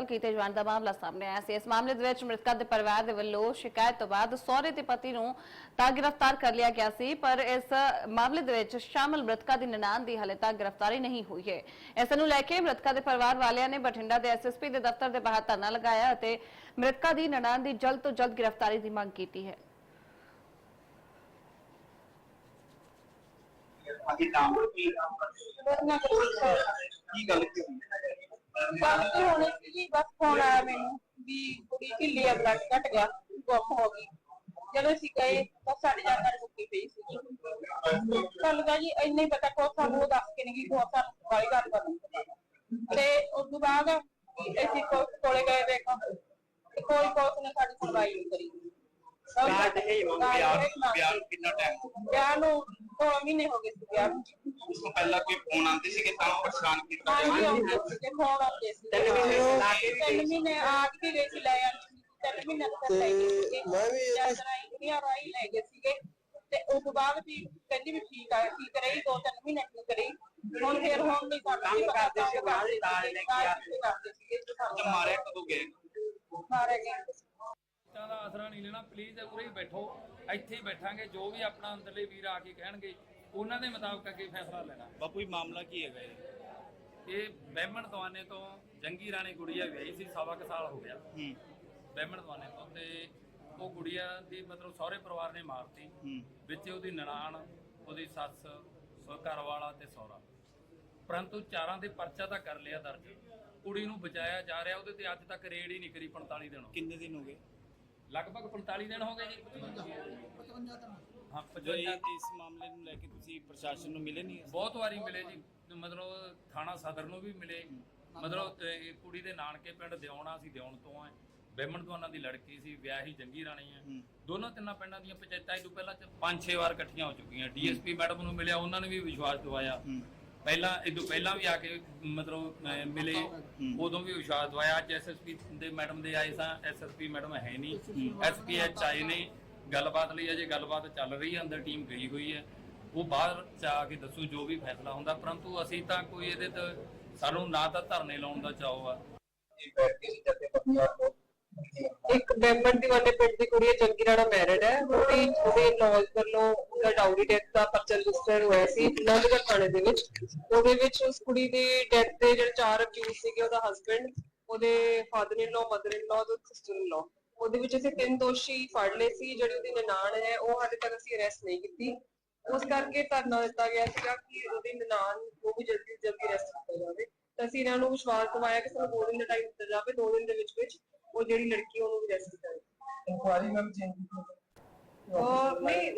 ਕਤਲ ਕੀਤੇ ਜਾਣ ਦਾ ਮਾਮਲਾ ਸਾਹਮਣੇ ਆਇਆ ਸੀ। ਇਸ ਮਾਮਲੇ ਦੇ ਵਿੱਚ ਮ੍ਰਿਤਕਾ ਦੇ ਪਰਿਵਾਰ ਦੇ ਵੱਲੋਂ ਸ਼ਿਕਾਇਤ ਤੋਂ ਬਾਅਦ ਸਹੁਰੇ ਤੇ ਪਤੀ ਨੂੰ ਤਾਂ ਗ੍ਰਿਫਤਾਰ ਕਰ ਲਿਆ ਗਿਆ ਸੀ, ਪਰ ਇਸ ਮਾਮਲੇ ਦੇ ਵਿੱਚ ਸ਼ਾਮਲ ਮ੍ਰਿਤਕਾ ਦੀ ਨਨਾਣ ਦੀ ਹਾਲੇ ਤੱਕ ਗ੍ਰਿਫਤਾਰੀ ਨਹੀਂ ਹੋਈ ਹੈ। ਇਸ ਨੂੰ ਲੈ ਕੇ ਮ੍ਰਿਤਕਾ ਦੇ ਪਰਿਵਾਰ ਵਾਲਿਆਂ ਨੇ ਬਠਿੰਡਾ ਦੇ ਐਸਐਸਪੀ ਦੇ ਦਫ਼ਤਰ ਦੇ ਬਾਹਰ ਧਰਨਾ ਲਗਾਇਆ ਅਤੇ ਮ੍ਰਿਤਕਾ ਦੀ ਨਨਾਣ ਦੀ ਜਲਦ ਤੋਂ ਜਲਦ ਗ੍ਰਿਫਤਾਰੀ ਦੀ ਮੰਗ ਕੀਤੀ ਹੈ? ਕੀ ਗੱਲ ਕੀ ਹੋਈ? ਤੇ ਹੋਣੀ ਜੀ ਬਸ ਫੋਨ ਆਇਆ ਮੈਨੂੰ ਵੀ ਕੁੜੀ ਢਿੱਲੀ ਆ ਬਲੱਡ ਘਟ ਗਿਆ ਗੁੰਮ ਹੋ ਗਈ। ਜਦੋਂ ਅਸੀਂ ਗਏ ਤਾਂ ਸਾਡੀ ਜਾਣਕਾਰੀ ਮੁੱਕੀ ਪਈ ਸੀ। ਸਾਨੂੰ ਤਾਂ ਜੀ ਇੰਨੇ ਪਤਾ ਕੋ ਸਾਨੂੰ ਉਹ ਦੱਸ ਕੇ ਨਹੀਂ ਗਈ ਕੋ ਸਾਨੂੰ ਕਾਲੀ ਗੱਲ ਕਰਨੀ ਤੇ ਉਸ ਤੋਂ ਬਾਅਦ ਅਸੀਂ ਕੋ ਕੋਲੇ ਗਏ ਦੇਖੋ ਕੋਈ ਕੋਸ ਨੇ ਸਾਡੀ ਸੁਣਵਾਈ ਨਹੀਂ ਕਰੀ। ਤੇ ਹੀ ਮੰਗ ਵਿਆਹ ਵਿਆਹ ਨੂੰ ਕਿੰਨਾ ਟਾਈਮ ਵਿਆਹ ਨੂੰ ਦੋ ਮਹੀਨੇ ਹੋ ਗਏ ਸੀ ਵਿਆਹ ਨੂੰ। ਉਸ ਤੋਂ ਪਹਿਲਾਂ ਕੋਈ ਫੋਨ ਆਉਂਦੇ ਸੀਗੇ ਤਾਂ ਪਰੇਸ਼ਾਨ ਕੀਤਾ ਹਾਂਜੀ ਆਉਂਦੇ ਸੀ। ਫੋਨ ਆਉਂਦੇ ਸੀ। ਤਿੰਨ ਮਹੀਨੇ ਲਾ ਕੇ ਵੀ ਤਿੰਨ ਮਹੀਨੇ ਆ ਕੇ ਗਏ ਸੀ ਲੈ ਆਂਦੇ ਸੀ। ਤਿੰਨ ਮਹੀਨੇ ਤੱਕ ਲੈ ਗਏ ਮੈਂ ਵੀ ਇਹ- ਜਦ ਰਾਈ ਲੈ ਗਏ ਸੀਗੇ। ਤੇ ਉਸ ਤੋਂ ਬਾਅਦ ਵੀ ਕਹਿੰਦੀ ਵੀ ਠੀਕ ਆ ਠੀਕ ਰਹੀ ਦੋ ਤਿੰਨ ਮਹੀਨੇ ਠੀਕ ਰਹੀ। ਹੁਣ ਫੇਰ ਹੁਣ ਨਹੀਂ ਸਾਨੂੰ ਕੰਮ ਵੀ ਪਤਾ ਕਰਦੇ ਸੀ, ਨਾਲ ਹੀ ਨਾਲ ਲੈ ਕੇ ਆ ਕਰਦੇ ਕਰਦੇ ਸੀਗੇ ਤੇ ਮਾਰਿਆ ਕਦੋਂ ਗਏ ਮਾਰਿਆ ਗਿਆ। ਤਾਂ ਦਾ ਆਸਰਾ ਨਹੀਂ ਲੈਣਾ ਪਲੀਜ਼ ਉਰੇ ਹੀ ਬੈਠੋ। ਇੱਥੇ ਹੀ ਬੈਠਾਂਗੇ ਜੋ ਵੀ ਆਪਣਾ ਅੰਦਰਲੇ ਵੀਰ ਆ ਕੇ ਕਹਿਣਗੇ ਉਹਨਾਂ ਦੇ ਮੁਤਾਬਕ ਅੱਗੇ ਫੈਸਲਾ ਲੈਣਾ। ਬਾਪੂ ਇਹ ਮਾਮਲਾ ਕੀ ਹੈਗਾ ਇਹ? ਇਹ ਬਹਿਮਣ ਦਵਾਨੇ ਤੋਂ ਜੰਗੀ ਰਾਣੀ ਗੁੜੀਆ ਵਿਆਹੀ ਸੀ ਸਵਾ ਕੁ ਸਾਲ ਹੋ ਗਿਆ। ਹੂੰ। ਬਹਿਮਣ ਦਵਾਨੇ ਤੋਂ ਤੇ ਉਹ ਗੁੜੀਆ ਦੀ ਮਤਲਬ ਸਹੁਰੇ ਪਰਿਵਾਰ ਨੇ ਮਾਰਤੀ। ਹੂੰ। ਵਿੱਚ ਉਹਦੀ ਨਨਾਣ ਉਹਦੀ ਸੱਸ ਸੋ ਘਰ ਵਾਲਾ ਤੇ ਸਹੁਰਾ। ਪਰੰਤੂ ਚਾਰਾਂ ਦੇ ਪਰਚਾ ਤਾਂ ਕਰ ਲਿਆ ਦਰਜ। ਕੁੜੀ ਨੂੰ ਬਚਾਇਆ ਜਾ ਰਿਹਾ ਉਹਦੇ ਤੇ ਅੱਜ ਤੱਕ ਰੇਡ ਹੀ ਨਹੀਂ ਕਰੀ 45 ਦਿਨ। ਕਿੰਨੇ ਦਿਨ ਹੋ ਗਏ? ਲਗਭਗ 45 ਦਿਨ ਹੋ ਗਏ ਜੀ। ਹਾਂ ਜੋ 55 ਇਹ- ਇਸ ਮਾਮਲੇ ਨੂੰ ਲੈ ਕੇ ਤੁਸੀਂ ਪ੍ਰਸ਼ਾਸਨ ਨੂੰ ਮਿਲੇ ਨਹੀਂ ਬਹੁਤ ਵਾਰੀ ਮਿਲੇ ਜੀ। ਮਤਲਬ ਥਾਣਾ ਸਦਰ ਨੂੰ ਵੀ ਮਿਲੇ। ਮਤਲਬ ਇਹ ਕੁੜੀ ਦੇ ਨਾਨਕੇ ਪਿੰਡ ਦਿਉਣਾ ਸੀ ਦਿਉਣ ਤੋਂ ਹੈ ਬੈਮਣ ਤੋਂ ਉਹਨਾਂ ਦੀ ਲੜਕੀ ਸੀ ਵਿਆਹੀ ਜੰਗੀ ਰਾਣੀ ਹੈ। ਦੋਨੋਂ ਤਿੰਨਾਂ ਪਿੰਡਾਂ ਦੀਆਂ ਪੰਚਾਇਤਾਂ ਇਹ ਤੋਂ ਪਹਿਲਾਂ ਚ ਪੰਜ ਛੇ ਵਾਰ ਇਕੱਠੀਆਂ ਹੋ ਚੁੱਕੀਆਂ। ਡੀਐਸਪੀ ਮੈਡਮ ਨੂੰ ਮਿਲਿਆ ਉਹਨਾਂ ਨੇ ਵੀ ਵਿਸ਼ਵਾਸ ਦਿਵਾਇਆ। ਪਹਿਲਾਂ ਇਹ ਤੋਂ ਪਹਿਲਾਂ ਵੀ ਆ ਕੇ ਮਤਲਬ ਮਿਲੇ। ਉਦੋਂ ਵੀ ਵਿਸ਼ਵਾਸ ਦਵਾਇਆ। ਅੱਜ ਐਸਐਸਪੀ ਦੇ ਮੈਡਮ ਦੇ ਆਏ ਸਾਂ। ਐਸਐਸਪੀ ਮੈਡਮ ਹੈ ਨਹੀਂ। ਐਸਪੀਐਚ ਆਏ ਨੇ। ਗੱਲਬਾਤ ਲਈ ਅਜੇ ਗੱਲਬਾਤ ਚੱਲ ਰਹੀ ਹੈ, ਅੰਦਰ ਟੀਮ ਗਈ ਹੋਈ ਹੈ। ਉਹ ਬਾਹਰ ਚ ਕੇ ਦੱਸੂ ਜੋ ਵੀ ਫੈਸਲਾ ਹੁੰਦਾ, ਪਰੰਤੂ ਅਸੀਂ ਤਾਂ ਕੋਈ ਇਹਦੇ ਤੇ ਸਾਨੂੰ ਨਾ ਤਾਂ ਧਰਨੇ ਲਾਉਣ ਦਾ ਚਾਅ ਆ। ਇੱਕ ਮੈਂਬਰ ਦੀ ਵਾਲੇ ਪਿੰਡ ਦੀ ਕੁੜੀ ਹੈ, ਚੰਗੀ ਰਾਣਾ ਮੈਰਿਡ ਹੈ। ਉਹਦੀ ਉਹਦੇ ਨੌਜ ਵੱਲੋਂ ਉਹਦਾ ਡਾਊਰੀ ਡੈਥ ਦਾ ਪਰਚਾ ਰਜਿਸਟਰ ਹੋਇਆ ਸੀ ਨੰਦਗੜ ਥਾਣੇ ਦੇ ਵਿੱਚ। ਉਹਦੇ ਵਿੱਚ ਉਸ ਕੁੜੀ ਦੀ ਡੈਥ ਦੇ ਜਿਹੜੇ ਚਾਰ ਅਕਿਊਜ਼ ਸੀਗੇ, ਉਹਦਾ ਹਸਬੰਡ ਉਹਦੇ father in law mother in ਲਾ ਤੇ ਸਿਸਟਰ ਇਨ ਲਾ ਉਹਦੇ ਵਿੱਚ ਅਸੀਂ ਤਿੰਨ ਦੋਸ਼ੀ ਫੜ ਲਏ ਸੀ ਜਿਹੜੀ ਉਹਦੀ ਨਨਾਣ ਹੈ ਉਹ ਹਾਲੇ ਤੱਕ ਅਸੀਂ ਅਰੈਸਟ ਨਹੀਂ ਕੀਤੀ। ਉਸ ਕਰਕੇ ਧਰਨਾ ਦਿੱਤਾ ਗਿਆ ਸੀਗਾ ਕਿ ਉਹਦੀ ਨਨਾਣ ਨੂੰ ਵੀ ਜਲਦੀ ਜਲਦੀ ਅਰੈਸਟ ਕੀਤਾ ਜਾਵੇ। ਤਾਂ ਅਸੀਂ ਇਹਨਾਂ ਨੂੰ ਵਿਸ਼ਵਾਸ ਦਿਵਾਇਆ ਕਿ ਸਾਨੂੰ ਦੋ ਦਿਨ ਦਾ ਟਾਈਮ ਦਿੱਤਾ ਜਾਵੇ ਦੋ ਦਿਨ ਦੇ ਵਿੱਚ ਵਿੱਚ ਉਹ ਜਿਹੜੀ ਲੜਕੀ ਉਹਨੂੰ ਵੀ ਅਰੈਸਟ ਕੀਤਾ ਜਾਵੇ। ਇਨਕੁਆਰੀ ਮੈਮ ਚੇਂਜ ਉਹ ਨਹੀਂ